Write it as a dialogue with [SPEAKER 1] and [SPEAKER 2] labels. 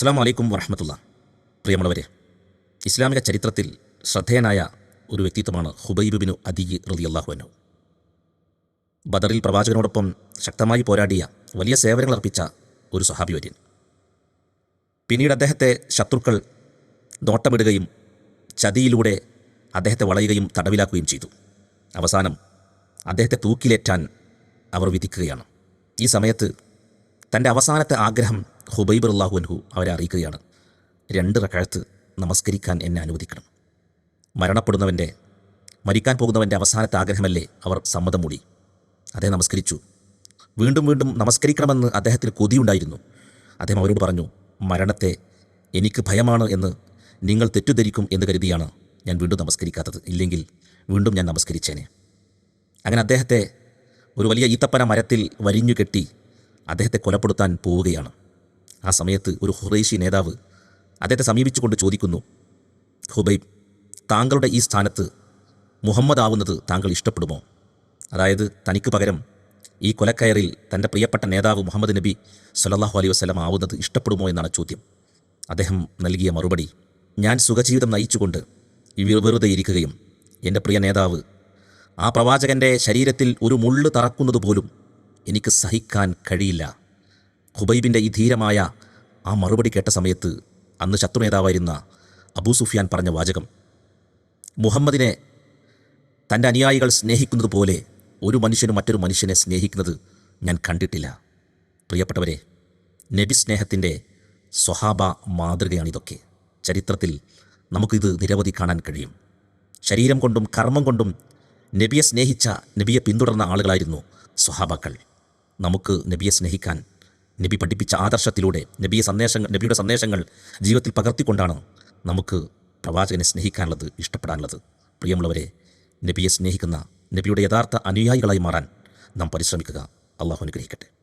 [SPEAKER 1] അസ്സാം വലൈക്കും വറഹമത്തുള്ള. പ്രിയമുള്ളവരെ ഇസ്ലാമിക ചരിത്രത്തിൽ ശ്രദ്ധേയനായ ഒരു വ്യക്തിത്വമാണ് ഹുബൈബ് ബിനു അദി റലി അള്ളാഹുവിനു ബദറിൽ പ്രവാചകനോടൊപ്പം ശക്തമായി പോരാടിയ വലിയ സേവനങ്ങൾ അർപ്പിച്ച ഒരു സഹാബി വര്യൻ പിന്നീട് അദ്ദേഹത്തെ ശത്രുക്കൾ നോട്ടമിടുകയും ചതിയിലൂടെ അദ്ദേഹത്തെ വളയുകയും തടവിലാക്കുകയും ചെയ്തു. അവസാനം അദ്ദേഹത്തെ തൂക്കിലേറ്റാൻ അവർ വിധിക്കുകയാണ്. ഈ സമയത്ത് തന്റെ അവസാനത്തെ ആഗ്രഹം ഹുബൈബ് അള്ളാഹുൻഹു അവരെ അറിയിക്കുകയാണ്. രണ്ട് റക്കാഴത്ത് നമസ്കരിക്കാൻ എന്നെ അനുവദിക്കണം. മരണപ്പെടുന്നവന്റെ മരിക്കാൻ പോകുന്നവന്റെ അവസാനത്തെ ആഗ്രഹമല്ലേ അവർ സമ്മതം മൂടി. അദ്ദേഹം നമസ്കരിച്ചു. വീണ്ടും വീണ്ടും നമസ്കരിക്കണമെന്ന് അദ്ദേഹത്തിന് കൊതിയുണ്ടായിരുന്നു. അദ്ദേഹം അവരോട് പറഞ്ഞു മരണത്തെ എനിക്ക് ഭയമാണ് എന്ന് നിങ്ങൾ തെറ്റുധരിക്കും എന്ന് കരുതിയാണ് ഞാൻ വീണ്ടും നമസ്കരിക്കാത്തത്. ഇല്ലെങ്കിൽ വീണ്ടും ഞാൻ നമസ്കരിച്ചേനെ. അങ്ങനെ അദ്ദേഹത്തെ ഒരു വലിയ ഈത്തപ്പന മരത്തിൽ വരിഞ്ഞു കെട്ടി അദ്ദേഹത്തെ കൊലപ്പെടുത്താൻ പോവുകയാണ്. ആ സമയത്ത് ഒരു ഹുറൈഷി നേതാവ് അദ്ദേഹത്തെ സമീപിച്ചുകൊണ്ട് ചോദിക്കുന്നു ഹുബൈബ് താങ്കളുടെ ഈ സ്ഥാനത്ത് മുഹമ്മദ് ആവുന്നത് താങ്കൾ ഇഷ്ടപ്പെടുമോ? അതായത് തനിക്ക് പകരം ഈ കൊലക്കയറിൽ തന്റെ പ്രിയപ്പെട്ട നേതാവ് മുഹമ്മദ് നബി സല്ലാഹു അലൈഹി വസ്ലം ആവുന്നത് ഇഷ്ടപ്പെടുമോ എന്നാണ് ചോദ്യം. അദ്ദേഹം നൽകിയ മറുപടി ഞാൻ സുഖജീവിതം നയിച്ചുകൊണ്ട് വെറുതെ ഇരിക്കുകയും എന്റെ പ്രിയ നേതാവ് ആ പ്രവാചകന്റെ ശരീരത്തിൽ ഒരു മുള്ളു തറക്കുന്നത് പോലും എനിക്ക് സഹിക്കാൻ കഴിയില്ല. ഹുബൈബിന്റെ ഈ ധീരമായ ആ മറുപടി കേട്ട സമയത്ത് അന്ന് ശത്രുനേതാവായിരുന്ന അബൂ സുഫിയാൻ പറഞ്ഞ വാചകം മുഹമ്മദിനെ തന്റെ അനുയായികൾ സ്നേഹിക്കുന്നത് പോലെ ഒരു മനുഷ്യനും മറ്റൊരു മനുഷ്യനെ സ്നേഹിക്കുന്നത് ഞാൻ കണ്ടിട്ടില്ല. പ്രിയപ്പെട്ടവരെ നബി സ്നേഹത്തിന്റെ സ്വഹാബ മാതൃകയാണിതൊക്കെ. ചരിത്രത്തിൽ നമുക്കിത് നിരവധി കാണാൻ കഴിയും. ശരീരം കൊണ്ടും കർമ്മം കൊണ്ടും നബിയെ സ്നേഹിച്ച നബിയെ പിന്തുടർന്ന ആളുകളായിരുന്നു സ്വഹാബാക്കൾ. നമുക്ക് നബിയെ സ്നേഹിക്കാൻ നബി പഠിപ്പിച്ച ആദർശത്തിലൂടെ നബിയെ സന്ദേശങ്ങൾ നബിയുടെ സന്ദേശങ്ങൾ ജീവിതത്തിൽ പകർത്തിക്കൊണ്ടാണ് നമുക്ക് പ്രവാചകനെ സ്നേഹിക്കാനുള്ളത് ഇഷ്ടപ്പെടാനുള്ളത്. പ്രിയമുള്ളവരെ നബിയെ സ്നേഹിക്കുന്ന നബിയുടെ യഥാർത്ഥ അനുയായികളായി മാറാൻ നാം പരിശ്രമിക്കുക. അള്ളാഹു അനുഗ്രഹിക്കട്ടെ.